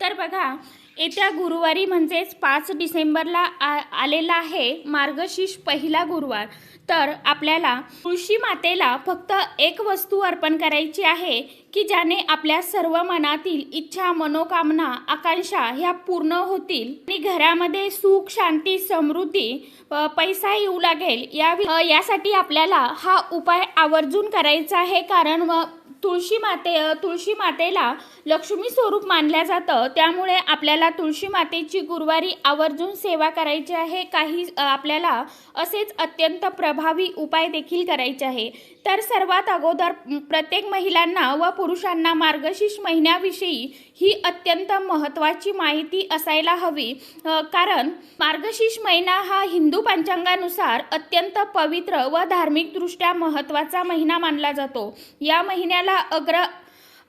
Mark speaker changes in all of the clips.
Speaker 1: तर बघा येत्या गुरुवारी म्हणजेच पाच डिसेंबरला आ आलेला आहे मार्गशीर्ष पहिला गुरुवार. तर आपल्याला तुळशी मातेला फक्त एक वस्तू अर्पण करायची आहे की ज्याने आपल्या सर्व मनातील इच्छा मनोकामना आकांक्षा ह्या पूर्ण होतील. आणि घरामध्ये सुख शांती समृद्धी पैसा येऊ लागेल. या यासाठी आपल्याला हा उपाय आवर्जून करायचा आहे. कारण व तुळशी माते तुळशी मातेला लक्ष्मी स्वरूप मानल्या जातं. त्यामुळे आपल्याला तुळशी मातेची गुरुवारी आवर्जून सेवा करायची आहे. काही आपल्याला असेच अत्यंत प्रभावी उपाय देखील करायचे आहे. तर सर्वात अगोदर प्रत्येक महिलांना व पुरुषांना मार्गशीर्ष महिन्याविषयी ही अत्यंत महत्त्वाची माहिती असायला हवी. कारण मार्गशीर्ष महिना हा हिंदू पंचांगानुसार अत्यंत पवित्र व धार्मिकदृष्ट्या महत्त्वाचा महिना मानला जातो. या महिन्याला अग्र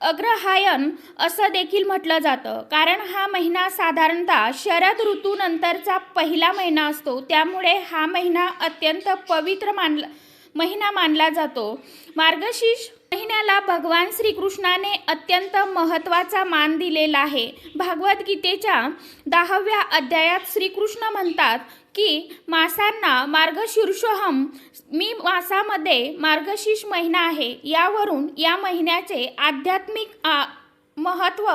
Speaker 1: अग्रहायन असं देखील म्हटलं जातं. कारण हा महिना साधारणतः शरद ऋतूनंतरचा पहिला महिना असतो. त्यामुळे हा महिना अत्यंत पवित्र मानला महिना मानला जातो. मार्गशीर्ष महिन्याला भगवान श्रीकृष्णाने अत्यंत महत्त्वाचा मान दिलेला आहे. भागवद्गीतेच्या दहाव्या अध्यायात श्रीकृष्ण म्हणतात की मासांना मार्गशीर्षोहम मी मासामध्ये मार्गशीर्ष महिना आहे. यावरून या महिन्याचे आध्यात्मिक आ, महत्त्व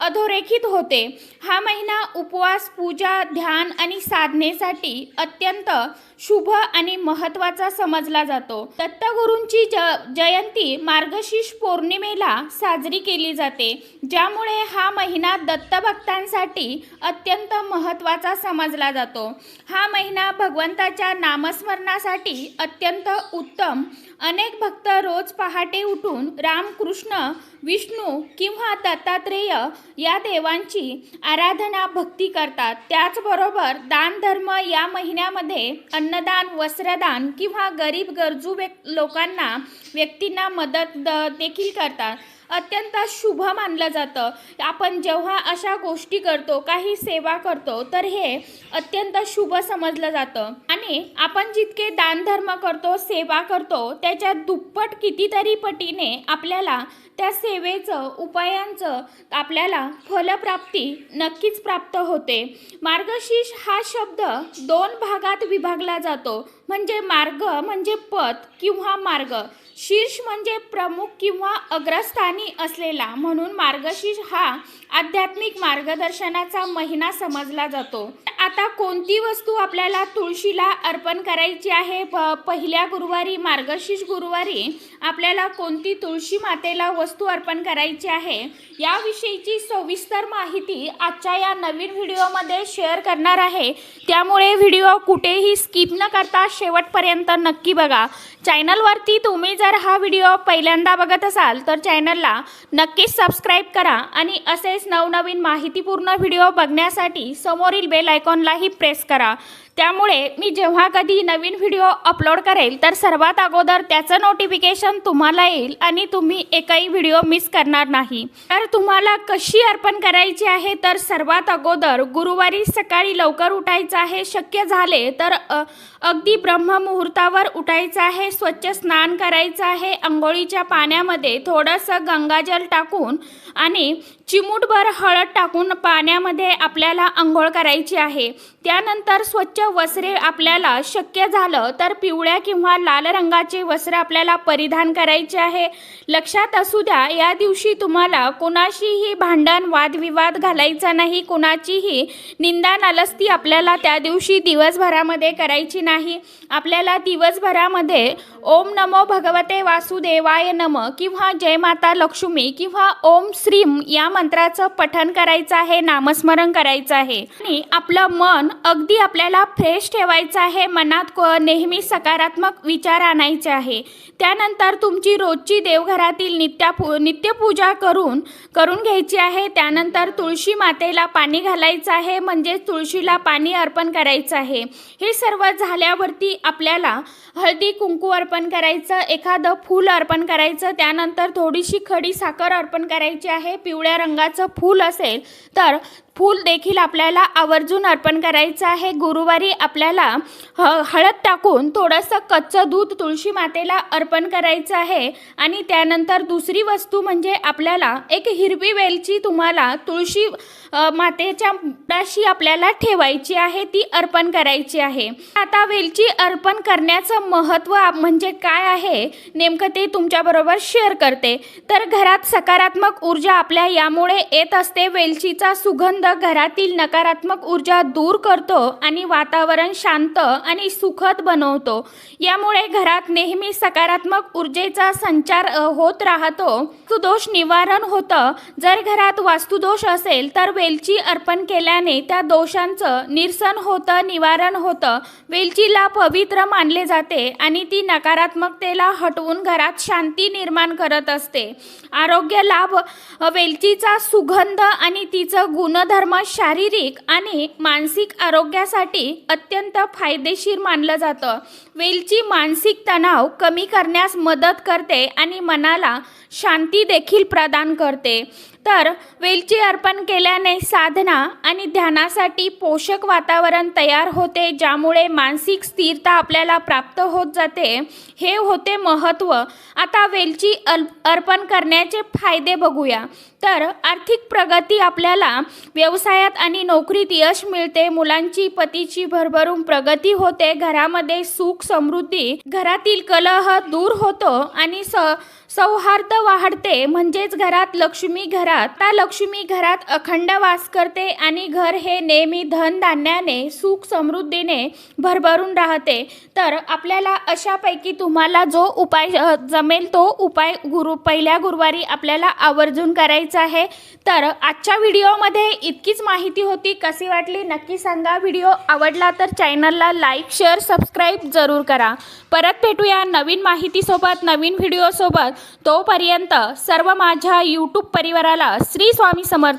Speaker 1: अधोरेखित होते. हा महिना उपवास पूजा ध्यान आणि साधनेसाठी अत्यंत शुभ आणि महत्त्वाचा समजला जातो. दत्तगुरूंची ज जयंती मार्गशीर्ष पौर्णिमेला साजरी केली जाते. ज्यामुळे हा महिना दत्तभक्तांसाठी अत्यंत महत्त्वाचा समजला जातो. हा महिना भगवंताच्या नामस्मरणासाठी अत्यंत उत्तम. अनेक भक्त रोज पहाटे उठून रामकृष्ण विष्णू किंवा दत्तात्रेय या देवांची आराधना भक्ती करतात. त्याचबरोबर दान धर्म या महिन्यामध्ये अन्नदान वस्त्रदान किंवा गरीब गरजू व्यक् लोकांना व्यक्तींना मदत द देखील करतात. अत्यंत शुभ मानलं जातं. आपण जेव्हा अशा गोष्टी करतो काही सेवा करतो तर हे अत्यंत शुभ समजलं जातं. आणि आपण जितके दानधर्म करतो सेवा करतो त्याच्या दुप्पट कितीतरी पटीने आपल्याला त्या सेवेचं उपायांचं आपल्याला फलप्राप्ती नक्कीच प्राप्त होते. मार्गशीर्ष हा शब्द दोन भागात विभागला जातो. म्हणजे मार्ग म्हणजे पथ किंवा मार्ग. शीर्ष म्हणजे प्रमुख किंवा अग्रस्थानी असलेला म्हणून मार्गशीर्ष हा आध्यात्मिक मार्गदर्शनाचा महिना समजला जातो. आता कोणती वस्तू आपल्याला तुळशीला अर्पण करायची आहे? प- पहिल्या गुरुवारी मार्गशीर्ष गुरुवारी आपल्याला कोणती तुळशी मातेला वस्तू अर्पण करायची आहे? याविषयीची सविस्तर माहिती आजच्या या नवीन व्हिडिओमध्ये शेअर करणार आहे. त्यामुळे व्हिडिओ कुठेही स्किप न करता शेवटपर्यंत नक्की बघा. चॅनलवरती तुम्ही जर हा व्हिडिओ पहिल्यांदा बघत असाल तर चॅनलला नक्कीच सबस्क्राईब करा आणि असेच नवनवीन माहितीपूर्ण व्हिडिओ बघण्यासाठी समोरील बेल आयकॉनलाही प्रेस करा. त्यामुळे मी जेव्हा कधी नवीन व्हिडिओ अपलोड करेल तर सर्वात अगोदर त्याचं नोटिफिकेशन तुम्हाला येईल आणि तुम्ही एकही व्हिडिओ मिस करणार नाही. तर तुम्हाला कशी अर्पण करायची आहे तर सर्वात अगोदर गुरुवारी सकाळी लवकर उठायचं आहे शक्य झाले तर अगदी ब्रह्ममुहूर्तावर उठायचं आहे स्वच्छ स्नान करायचं आहे आंघोळीच्या पाण्यामध्ये थोडंसं गंगाजल टाकून आणि चिमूटभर हळद टाकून पाण्यामध्ये आपल्याला आंघोळ करायची आहे. त्यानंतर स्वच्छ वस्त्रे आपल्याला शक्य झालं तर पिवळ्या किंवा लाल रंगाचे वस्त्र आपल्याला परिधान करायचे आहे. लक्षात असू द्या या दिवशी तुम्हाला कोणाशीही भांडण वादविवाद घालायचा नाही कोणाचीही निंदा नालस्ती आपल्याला त्या दिवशी दिवसभरामध्ये करायची नाही. आपल्याला दिवसभरामध्ये ओम नमो भगवते वासुदेवाय नम किंवा जय माता लक्ष्मी किंवा ओम श्रीम या मंत्राचं पठण करायचं आहे नामस्मरण करायचं आहे. आणि आपलं मन अगदी आपल्याला फ्रेश ठेवायचं आहे मनात को नेहमी सकारात्मक विचार आणायचे आहे. त्यानंतर तुमची रोजची देवघरातील नित्या पू नित्यपूजा करून करून घ्यायची आहे. त्यानंतर तुळशी मातेला पाणी घालायचं आहे म्हणजे तुळशीला पाणी अर्पण करायचं आहे. हे सर्व झाल्यावरती आपल्याला हळदी कुंकू अर्पण करायचं एखादं फूल अर्पण करायचं त्यानंतर थोडीशी खडी साखर अर्पण करायची आहे. पिवळ्या रंगाचं फूल असेल तर फूल देखील आपल्याला आवर्जून अर्पण करायचं आहे. गुरुवारी आपल्याला ह हळद टाकून थोडंसं कच्चं दूध तुळशी मातेला अर्पण करायचं आहे. आणि त्यानंतर दुसरी वस्तू म्हणजे आपल्याला एक हिरवी वेलची तुम्हाला तुळशी मातेच्याशी मातेच्या मुळाशी आपल्याला ठेवायची आहे ती अर्पण करायची आहे. आता वेलची अर्पण करण्याचं महत्त्व म्हणजे काय आहे नेमकं ते तुमच्याबरोबर शेअर करते. तर घरात सकारात्मक ऊर्जा आपल्या यामुळे येत असते वेलचीचा सुगंध घरातील नकारात्मक ऊर्जा दूर करतो आणि वातावरण शांत आणि सुखद बनवतो. यामुळे घरात नेहमी सकारात्मक ऊर्जेचा संचार होत राहतो. वास्तुदोष निवारण होतं. जर घरात वास्तुदोष असेल तर वेलची अर्पण केल्याने त्या दोषांचं निरसन होतं निवारण होतं. वेलचीला पवित्र मानले जाते आणि ती नकारात्मकतेला हटवून घरात शांती निर्माण करत असते. आरोग्य लाभ वेलचीचा सुगंध आणि तिचं गुणधर्म शारीरिक आणि मानसिक आरोग्यासाठी अत्यंत फायदेशीर मानलं जातं. वेलची मानसिक तणाव कमी करण्यास मदत करते आणि मनाला शांती देखील प्रदान करते. तर वेलची अर्पण केल्याने साधना आणि ध्यानासाठी पोषक वातावरण तयार होते ज्यामुळे मानसिक स्थिरता आपल्याला प्राप्त होत जाते. हे होते महत्त्व. आता वेलची अर्पण करण्याचे फायदे बघूया. तर आर्थिक प्रगती आपल्याला व्यवसायात आणि नोकरीत यश मिळते. मुलांची पतीची भरभरून प्रगती होते. घरामध्ये सुख समृद्धी घरातील कलह दूर होतो आणि स सौहार्द वाढते म्हणजेच घरात लक्ष्मी घरात त्या लक्ष्मी घरात अखंड वास करते आणि घर हे नेहमी धनधान्याने सुख समृद्धीने भरभरून राहते. तर आपल्याला अशापैकी तुम्हाला जो उपाय जमेल तो उपाय गुरु पहिल्या गुरुवारी आपल्याला आवर्जून करायचा आहे. तर आजच्या व्हिडिओमध्ये इतकीच माहिती होती. कशी वाटली नक्की सांगा. व्हिडिओ आवडला तर चॅनलला लाईक शेअर सबस्क्राईब जरूर करा. परत भेटूया नवीन माहितीसोबत नवीन व्हिडिओसोबत. तोपर्यंत सर्व माझ्या यूट्यूब परिवाराला श्री स्वामी समर्थ